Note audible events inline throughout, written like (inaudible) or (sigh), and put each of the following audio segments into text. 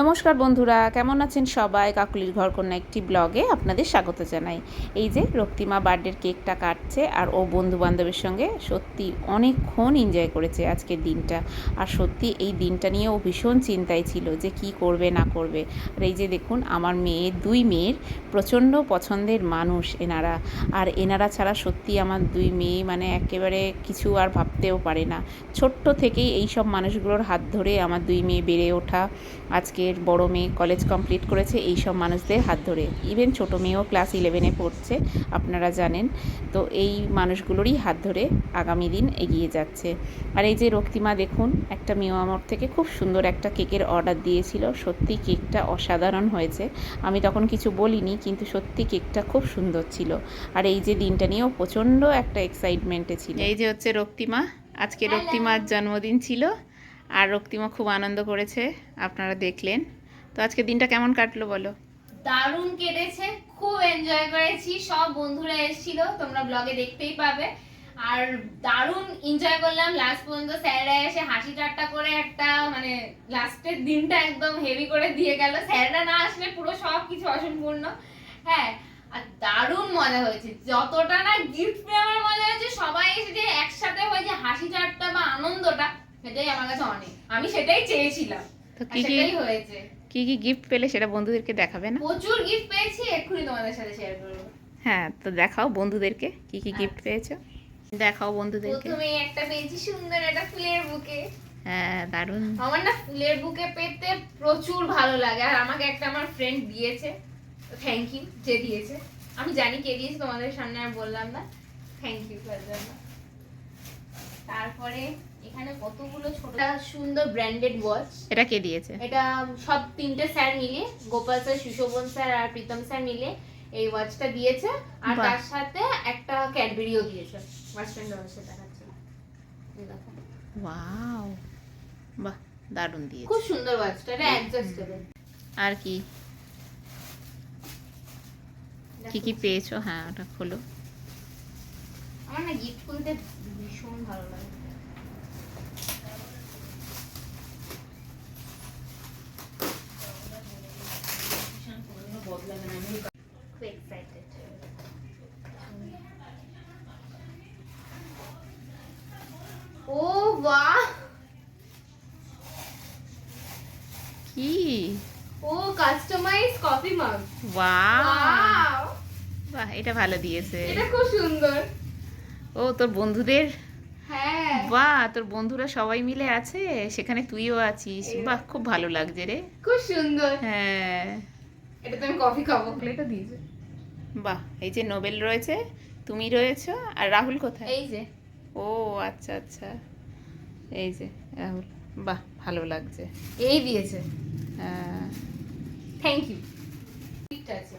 নমস্কার বন্ধুরা, কেমন আছেন সবাই? কাকুলির ঘর কন্যা একটি ব্লগে আপনাদের স্বাগত জানাই। এই যে রক্তিমা বার্থডের কেকটা কাটছে আর ও বন্ধু বান্ধবের সঙ্গে সত্যি অনেকক্ষণ এনজয় করেছে আজকের দিনটা। আর সত্যি এই দিনটা নিয়ে ও ভীষণ চিন্তায় ছিল যে কি করবে, না করবে। আর এই যে দেখুন, আমার মেয়ের দুই মেয়ের প্রচণ্ড পছন্দের মানুষ এনারা। আর এনারা ছাড়া সত্যি আমার দুই মেয়ে মানে একেবারে কিছু আর ভাবতেও পারে না। ছোট্ট থেকেই এই সব মানুষগুলোর হাত ধরে আমার দুই মেয়ে বেড়ে ওঠা আজকের বড় মেয়ে কলেজ কমপ্লিট করেছে এই সব মানুষদের হাত ধরে। ইভেন ছোটো মেয়েও ক্লাস ইলেভেনে পড়ছে আপনারা জানেন। তো এই মানুষগুলোরই হাত ধরে আগামী দিন এগিয়ে যাচ্ছে। আর এই যে রক্তিমা দেখুন একটা মেয়ে আমার থেকে খুব সুন্দর একটা কেকের অর্ডার দিয়েছিল। সত্যি কেকটা অসাধারণ হয়েছে। আমি তখন কিছু বলিনি কিন্তু সত্যি কেকটা খুব সুন্দর ছিল। আর এই যে দিনটা নিয়েও প্রচণ্ড একটা এক্সাইটমেন্টে ছিল। এই যে হচ্ছে রক্তিমা আজকে রক্তিমার জন্মদিন ছিল। আর রক্তিমা খুব আনন্দ করেছে, আপনারা দেখলেন। তো আজকে দিনটা কেমন কাটলো বলো? দারুণ কেটেছে, খুব এনজয় করেছি, সব বন্ধুরা এসেছিল, তোমরা ব্লগে দেখতেই পাবে। আর দারুণ এনজয় করলাম লাস্ট পর্যন্ত স্যাররা এসে হাসি ঠাট্টা করে একটা মানে লাস্টের দিনটা একদম হেভি করে দিয়ে গেল। স্যাররা না আসলে পুরো সব কিছু অসম্পূর্ণ। হ্যাঁ আর দারুণ মজা হয়েছে। যতটা না গিফট নেওয়ার মজা হয়েছে, সবাই এসে যে একসাথে হয়ে যে হাসি ঠাট্টা বা আনন্দটা সেটাই আমার কাছে অনেক। আমি সেটাই চেয়েছিলাম তো কি কি হয়েছে। কি কি গিফট পেলে সেটা বন্ধুদেরকে দেখাবে না? প্রচুর গিফট পেয়েছি এক্ষুনি তোমাদের সাথে শেয়ার করব। হ্যাঁ তো দেখাও বন্ধুদেরকে কি কি গিফট আচ্ছা। পেয়েছ? দেখাও বন্ধুদেরকে। প্রথমে একটা পেয়েছি সুন্দর একটা ফুলের বুকে। হ্যাঁ দারুণ। আমার না ফুলের বুকে পেতে প্রচুর ভালো লাগে আর আমাকে একটা আমার ফ্রেন্ড দিয়েছে থ্যাংক ইউ যে দিয়েছে। আমি জানি কে দিয়েছে তোমাদের সামনে আর বললাম না। থ্যাংক ইউ তার জন্য তারপরে এখানে কতগুলো ছোট সুন্দর ব্র্যান্ডেড ওয়াচ এটা কে দিয়েছে? এটা সব তিনটে স্যার মিলে গোপাল স্যার সুশোভন স্যার আর প্রীতম স্যার মিলে এই ওয়াচটা দিয়েছে। আর। তার সাথে একটা ক্যাডবেরিও দিয়েছে। ওয়াচটা অবশ্যই দেখাচ্ছে। ওয়াও বাহ দারুণ দিয়েছে। খুব সুন্দর ওয়াচটা এটা অ্যাডজাস্টেবল আর কি? কি কি পেয়েছ? হ্যাঁ ওটা খোলো। আমার না গিফট খুলতে ভীষণ ভালো লাগে খুব excited। ও বাহ কি ও কাস্টমাইজ কফি মাগ ওয়াও বাহ এটা ভালো দিয়েছে। এটা খুব সুন্দর। ও তোর বন্ধুদের? হ্যাঁ। বাহ তোর বন্ধুরা সবাই মিলে আছে? সেখানে তুইও আছিস। বাহ খুব ভালো লাগছে রে। খুব সুন্দর। হ্যাঁ। এটাতে আমি কফি খাব। প্লেটও দিয়েছে বাহ এই যে নোবেল রয়েছে তুমি রয়েছো আর রাহুল কোথায়? এই যে। ও আচ্ছা আচ্ছা। এই যে রাহুল। বাহ ভালো লাগছে। এই দিয়েছে। হ্যাঁ। থ্যাংক ইউ আছে।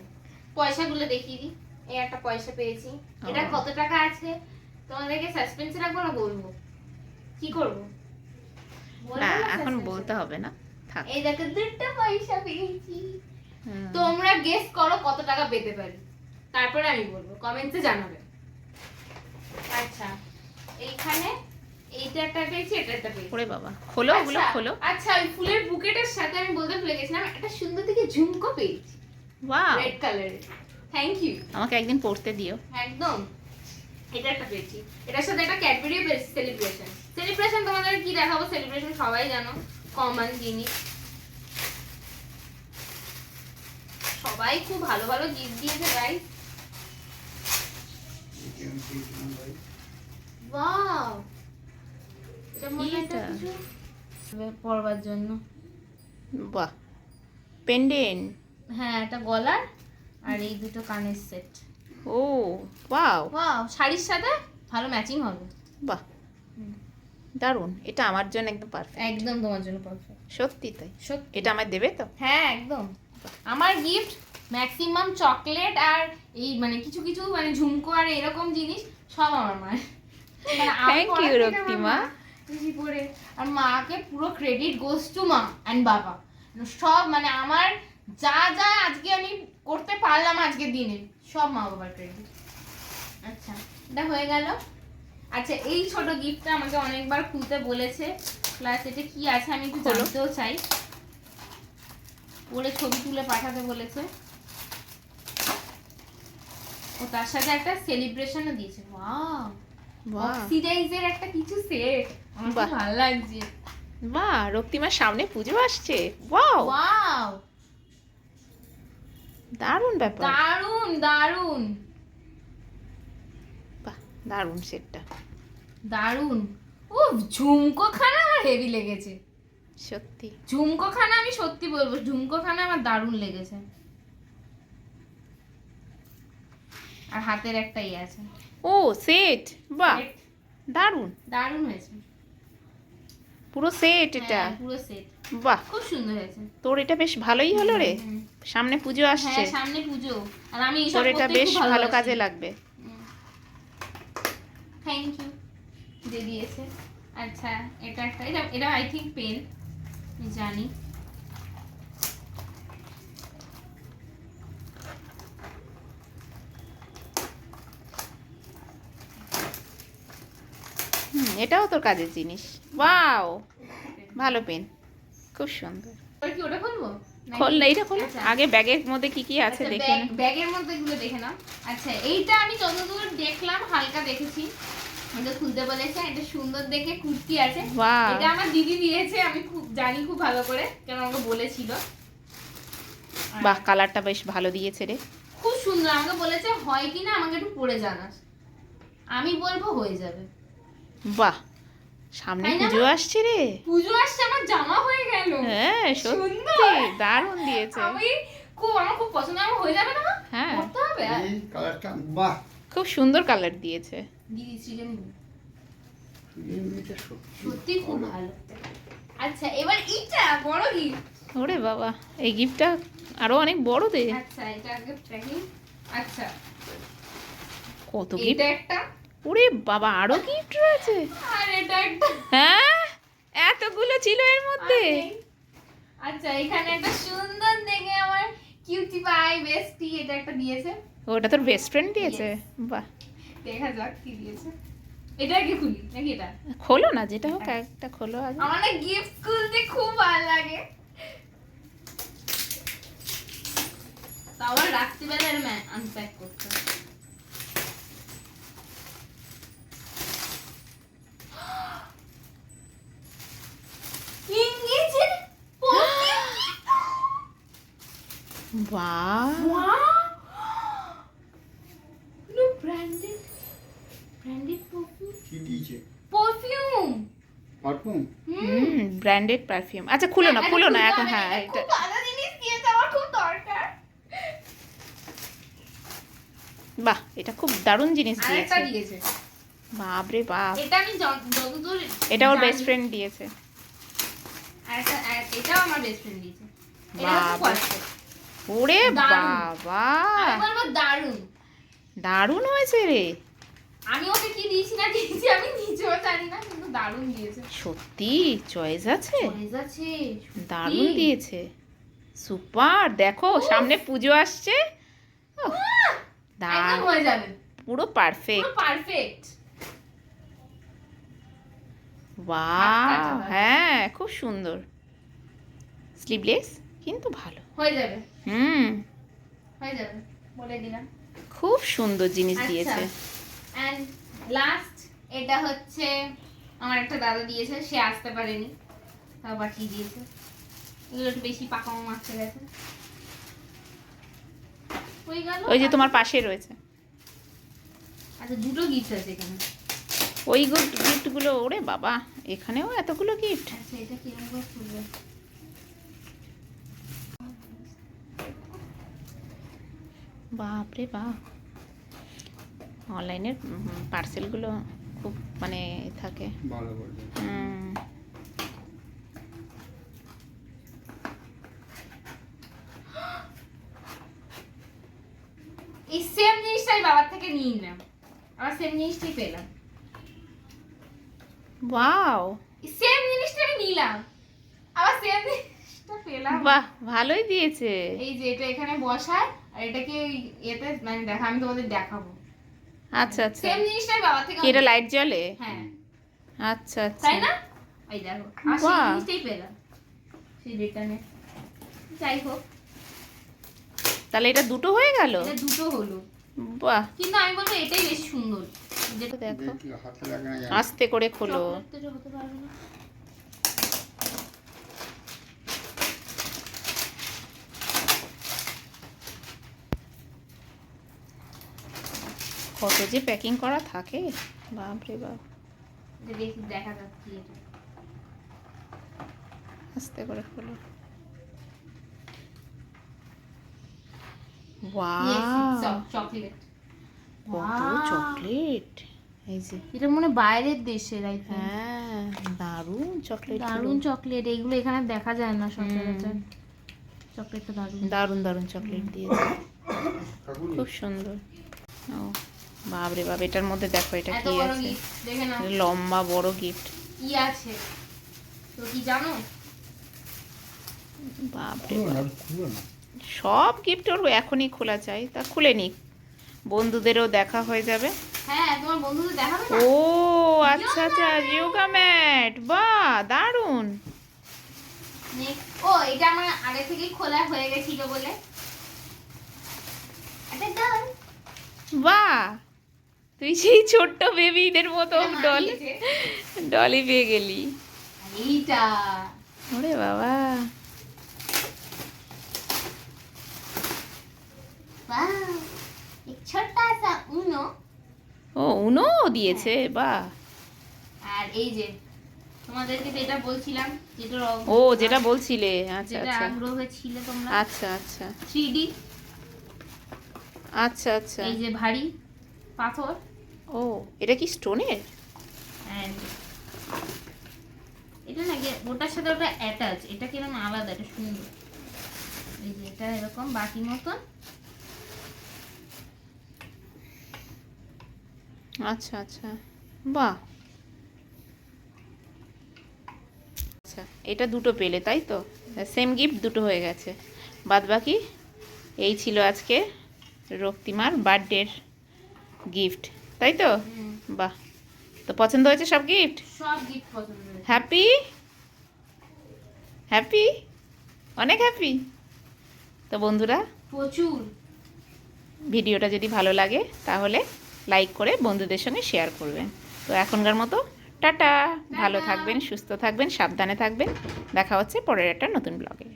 পয়সাগুলো দেখিয়ে দিই। এই একটা পয়সা পেয়েছি। এটা কত টাকা আছে? তোমাদেরকে সাসপেন্সে রাখব না বলব। কি করব? না এখন বলতে হবে না। থাক। এই দেখো দুটো পয়সা পেয়েছি। তোমরা গেস করো কত টাকা পেতে পারি। তারপরে আমি বলব। কমেন্টসে জানাবে। আচ্ছা এইখানে এইটা একটা পেয়েছি এটা একটা পেয়েছি। ওরে বাবা। খোলো ওগুলো আচ্ছা, খোলো। আচ্ছা ওই ফুলের বুকেটের সাথে আমি বলতে ভুলে গেছিলাম একটা সুন্দর থেকে ঝুমকো পেয়েছি। বাহ রেড কালারের থ্যাংক ইউ আমাকে একদিন পড়তে দিও। একদম। এটা একটা পেয়েছি। এটার সাথে একটা ক্যাডবেরিও পেয়েছি সেলিব্রেশন সেলিব্রেশন তোমাদের কি দেখাবো? সেলিব্রেশন সবাই জানো। কমন জিনিস। সবাই খুব ভালো ভালো গিফট দিয়েছে গাই ওয়াও এটা মনে এটা? কিছু। জন্য। বাহ। পেন্ডেন্ট হ্যাঁ এটা গলার আর এই দুটো কানের সেট ও ওয়াও। ওয়াও শাড়ির সাথে ভালো ম্যাচিং হবে। বাহ। দারুণ। এটা আমার জন্য একদম পারফেক্ট একদম তোমার জন্য পারফেক্ট সত্যি তাই? সত্যি। এটা আমায় দেবে তো? হ্যাঁ একদম। আমার গিফট ম্যাক্সিমাম চকলেট আর এই মানে কিছু কিছু মানে ঝুমকো আর এরকম জিনিস সব আমার মায়ের। মানে you, থেকে রক্তিমা। মা বেশি আর মাকে পুরো ক্রেডিট গোস টু মা অ্যান্ড বাবা। সব মানে আমার যা যা আজকে আমি করতে পারলাম আজকে দিনে। সব মা বাবার ক্রেডিট আচ্ছা এটা হয়ে গেল। আচ্ছা এই ছোট গিফটটা আমাকে অনেকবার খুলতে বলেছে। প্লাস এটা কি আছে আমি একটু। জানতেও চাই। ওরে ছবি তুলে পাঠাতে বলেছে। ও তার সাথে একটা সেলিব্রেশনও দিয়েছে। ওয়াও অক্সিডাইজের একটা কিছু সেট আমার ভালো লাগছে। বাহ রক্তিমার সামনে পুজো আসছে। ওয়াও ওয়াও দারুণ ব্যাপার। দারুণ দারুণ বাহ দারুণ সেটটা। দারুণ ও ঝুমকো খানা আমার হেভি লেগেছে। সত্যি। ঝুমকো খানা আমি সত্যি বলব ঝুমকো খানা আমার দারুণ লেগেছে। আর হাতের একটাই আছে। ও সেট। বাহ দারুণ। দারুণ হয়েছে। পুরো সেট এটা। হ্যাঁ, পুরো সেট বাহ। খুব সুন্দর হয়েছে। তোর এটা বেশ ভালোই হলো রে। সামনে পুজো আসছে। হ্যাঁ সামনে পুজো। আর আমি তোর এটা বেশ ভালো কাজে লাগবে। থ্যাংক ইউ দিয়ে দিয়েছে। আচ্ছা এটা একটা এটা এটা আই থিঙ্ক পেন জানি হুম এটাও তোর কাজের জিনিস। ওয়াও ভালো পেন খুব সুন্দর। খোল না খোল। আচ্ছা। আগে ব্যাগের মধ্যে কি কি আছে আচ্ছা, দেখে ব্যাগের মধ্যে গুলো দেখে নাও। আচ্ছা এইটা আমি যতদূর দেখলাম হালকা দেখেছি। এটা খুলতে বলেছে এটা সুন্দর দেখে কুর্তি আছে। এটা আমার দিদি দিয়েছে আমি খুব জানি খুব ভালো করে কেন আমাকে বলেছিল। বাহ কালারটা বেশ ভালো দিয়েছে রে। খুব সুন্দর আমাকে বলেছে হয় কিনা আমাকে একটু পরে জানাস। আমি বলব হয়ে যাবে। বাহ সামনে পুজো আসছে রে। পুজো আসছে আমার জামা হয়ে গেল। হ্যাঁ সত্যি সুন্দর। দারুণ দিয়েছে। আমি খুব আমার খুব পছন্দ আমার হয়ে যাবে না হ্যাঁ। করতে হবে এই কালারটা বাহ। খুব সুন্দর কালার দিয়েছে। দিদি সৃজন সত্যি সত্যি খুব ভালো। আচ্ছা এবার এটা বড় গিফট ওরে বাবা এই গিফটটা আরও অনেক বড় দে। আচ্ছা এটা আগে প্যাকিং। আচ্ছা কত গিফট এটা একটা ওরে বাবা আরও গিফট রয়েছে। আর এটা একটা হ্যাঁ? এতগুলো ছিল এর মধ্যে। আচ্ছা এখানে একটা সুন্দর দেখে আমার কিউটি পাই বেস্টি এটা একটা দিয়েছে। ওটা তোর বেস্ট ফ্রেন্ড দিয়েছে? বাহ। দেখা যাক কি দিয়েছে। এটা কি খুলি? নাকি এটা? খোলো না যেটা হোক একটা খোলো আগে। আমার না গিফট খুলতে খুব ভালো লাগে। তা আবার রাত্রিবেলার আনপ্যাক করতে হয়। ইংরেজির বাহ Look, (gasps) branded, branded perfume. কি দিয়েছে Perfume. Perfume hmm branded perfume আচ্ছা খুলো না এটা খুলো না এখন হ্যাঁ এটা এটা ভালো জিনিস দিয়েছে, আমার খুব দরকার। বাহ এটা খুব দারুণ জিনিস দিয়েছে। দিয়েছে। বাপ রে বাপ। এটা আমি যতদূর এটা ওর বেস্ট ফ্রেন্ড দিয়েছে। আর এটাও আমার বেস্ট ফ্রেন্ড দিয়েছে। এটা। ওরে বাবা। দারুণ। দারুণ হয়েছে রে। আমি ওকে কি দিয়েছি না দিয়েছি আমি নিজেও জানি না কিন্তু দারুণ দিয়েছে। সত্যি? চয়েস আছে? চয়েস আছে দারুণ দিয়েছে। সুপার। দেখো সামনে পুজো আসছে। দারুণ। হয়ে যাবে। পুরো পারফেক্ট পুরো পারফেক্ট বাহ হ্যাঁ খুব সুন্দর। স্লিভলেস কিন্তু ভালো। হয়ে যাবে। হুম। হয়ে যাবে বলে দিলাম। খুব সুন্দর জিনিস আচ্ছা। দিয়েছে। অ্যান্ড লাস্ট এটা হচ্ছে আমার একটা দাদা দিয়েছে সে আসতে পারেনি। তাও পাঠিয়ে দিয়েছে। এগুলো একটু বেশি পাকামো মারতে গেছে। ওই যে তোমার পাশে রয়েছে। আচ্ছা দুটো গিফট আছে এখানে। ওই গিফটগুলো ওরে বাবা এখানেও এতগুলো গিফট আচ্ছা এটা কীরকম করে খুলবে বাপ। রে বাপ অনলাইনের পার্সেলগুলো খুব মানে থাকে। ভালো (gasps) এই সেম জিনিসটা আমি বাবার থেকে নিয়ে নিলাম। সেম জিনিসটাই পেলাম। ওয়াও সেম জিনিসটা আমি নিলাম। আবার সেম জিনিসটা পেলাম। বাহ ভালোই দিয়েছে। এই যে এটা এখানে বসায়। আর এটাকে ওই এতে? মানে দেখা আমি তোমাদের দেখাবো। আচ্ছা আচ্ছা। সেম জিনিসটাই বাবা থেকে এটা লাইট জ্বলে? হ্যাঁ। আচ্ছা আচ্ছা। তাই না? এই দেখো আর সেই বাহ। জিনিসটাই পেলাম। সেই রিটার্নে যাই হোক। তাহলে এটা দুটো হয়ে গেল? এটা দুটো হলো। বাহ। কিন্তু আমি বলব এটাই বেশি সুন্দর। দেখো। আস্তে করে খোলো। হতে পারবে না। কত যে প্যাকিং করা থাকে বাপরে বাপ। দেখি আস্তে করে খোলো. চকলেট এই যে। এটা মনে হয় বাইরের দেশের আই হ্যাঁ দারুণ চকলেট দারুণ চকলেট এইগুলো এখানে দেখা যায় না সচরাচর। চকলেটটা দারুণ। দারুণ চকলেট দিয়েছে। (coughs) খুব সুন্দর। ও। বাপরে বাপ এটার মধ্যে দেখো এটা কি আছে? লম্বা বড় গিফট কি আছে? তো কি জানো? বাপরে সব গিফট ওর এখনই খোলা চাই তা খুলে নিক। বন্ধুদেরও দেখা হয়ে যাবে। হ্যাঁ তোমার বন্ধুদের দেখাবে ও আচ্ছা আচ্ছা যোগা ম্যাট বাহ দারুণ। Next- ও এটা আমার আগে থেকেই খোলা হয়ে গেছিল বলে। এটা দাও বাহ। তুই সেই ছোট্ট বেবিদের মতো হ্যাঁ, হ্যাঁ, ডলি ডলি পেয়ে গেলি। ওরে বাবা। ও উনো দিয়েছে হ্যাঁ। বা আর এই যে তোমাদেরকে যেটা বলছিলাম যেটা ও যেটা বলছিলে। আচ্ছা আচ্ছা। আগ্রহ ছিল তোমরা। আচ্ছা আচ্ছা। 3D আচ্ছা আচ্ছা। এই যে ভারী পাথর। ও এটা কি স্টোনের? এটা না ওটার সাথে ওটা অ্যাটাচ এটা কীরকম আলাদা এটা সুন্দর। এই যে এটা এরকম বাকি মতন। আচ্ছা আচ্ছা। বাহ। আচ্ছা এটা দুটো পেলে তাই তো? সেম গিফট দুটো হয়ে গেছে। বাদ বাকি এই ছিল আজকে রক্তিমার বার্থডের গিফট তাই তো? বাহ। তো পছন্দ হয়েছে সব গিফট সব গিফট পছন্দ হ্যাপি হ্যাপি অনেক হ্যাপি তো বন্ধুরা প্রচুর। ভিডিওটা যদি ভালো লাগে তাহলে লাইক করে বন্ধুদের সঙ্গে শেয়ার করবেন। তো এখনকার মতো টাটা। ভালো থাকবেন সুস্থ থাকবেন সাবধানে থাকবেন। দেখা হচ্ছে পরের একটা নতুন ব্লগে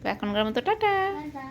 তো এখনকার মতো টাটা। টাটা।